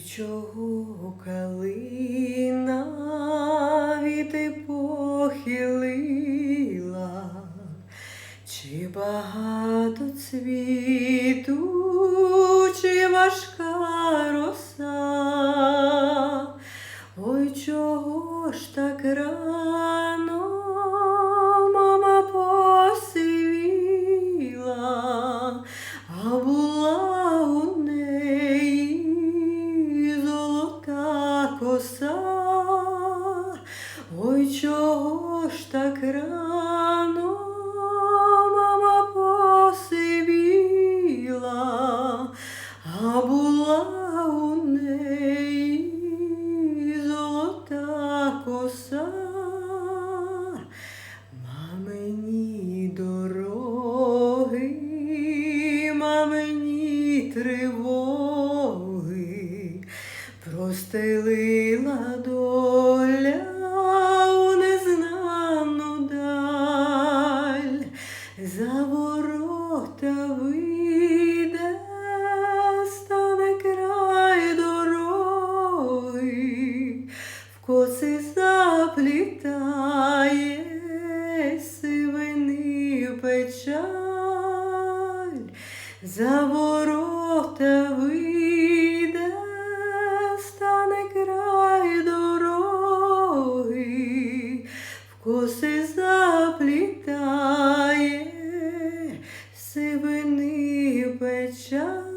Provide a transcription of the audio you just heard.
чого калина віти похилила, чи багато цвіту, чи важка роса, ой, чого ж так рано золота. Ой, чого ж так рано мама посивіла, а була у неї золота коса. Мамині дороги, мамині тривоги, простелила доля у незнану даль, за ворота вийде, стане край дороги, в коси заплітає сивини печаль, за ворота вийде, коси заплітає сивини печаль.